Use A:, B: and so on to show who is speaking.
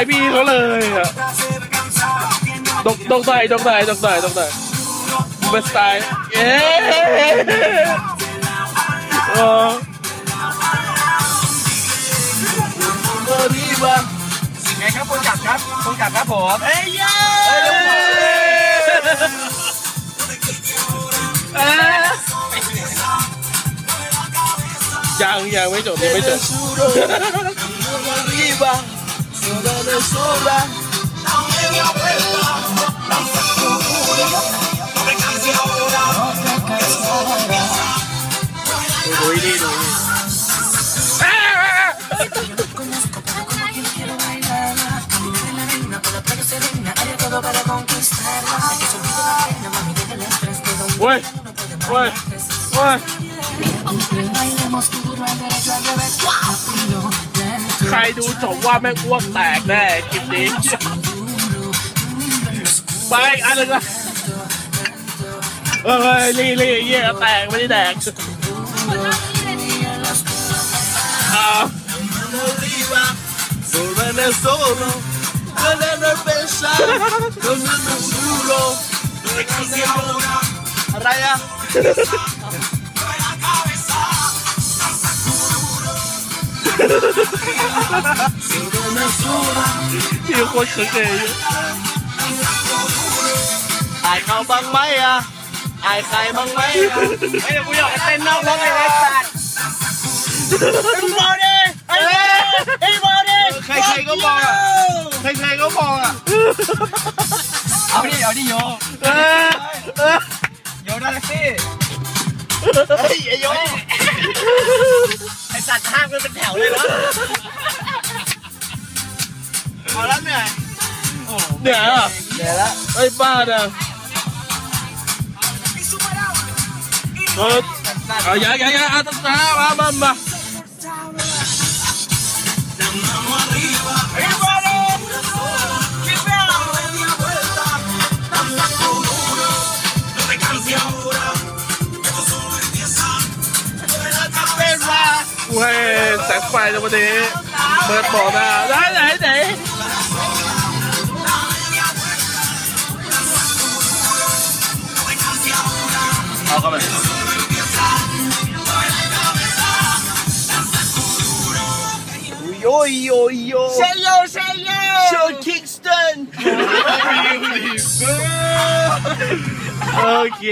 A: ให้พี่เขาเลยอะดกดกหน่อยดกหน่อยดกหน่อยดกหน่เบสไตล์เย้เออ
B: ไงครับคนจับครับคนจับครับผมเอ้ยเย้
A: ยังยังไม่จบยังไม่จบ ayuda de sobra. La media vuelta, danza furia, no me ahora, Para conquistarla,
C: que se olvide la pena, mami, el estrés de donde
A: no puede
C: Bailemos duro, derecho al revés.
A: ใครดูจบว่าแม่งอ้วกแตกแน่คลิปนี้ไปอันนึงละเอ้ยลี่ลี่เยี่ยแตกไม่ได้แดกอ่า
B: อะไรอะ
A: พี่โครเขินเลย
B: อายเขาบ้างไหมอะอายใครอะ Yêu quá khởi kỳ Ai không băng máy à? Ai khai băng máy à? Bây giờ bây cái tên nó có cái đánh sạt Đừng bò đi Anh đi Đi. Bò đi à? Khai khai có bò à? Ở đi, ở đi vô. Vô đây กันเป็นแถวเลยวะพอแล้วเหนื่อย
A: เดี๋ยวอะ
B: เหนื่อยแล้ว
A: ไอ้บ้าเนี่ยเออเอาอย่าอย่าอย่าเอาตั้งตามามามา เว้ยแสงไฟในวันนี้เปิดบอกนะได้ไหนไหนเอาเข้าไป
B: โยโยโยเชโยเชโยโชคิงสตัน
A: โอเค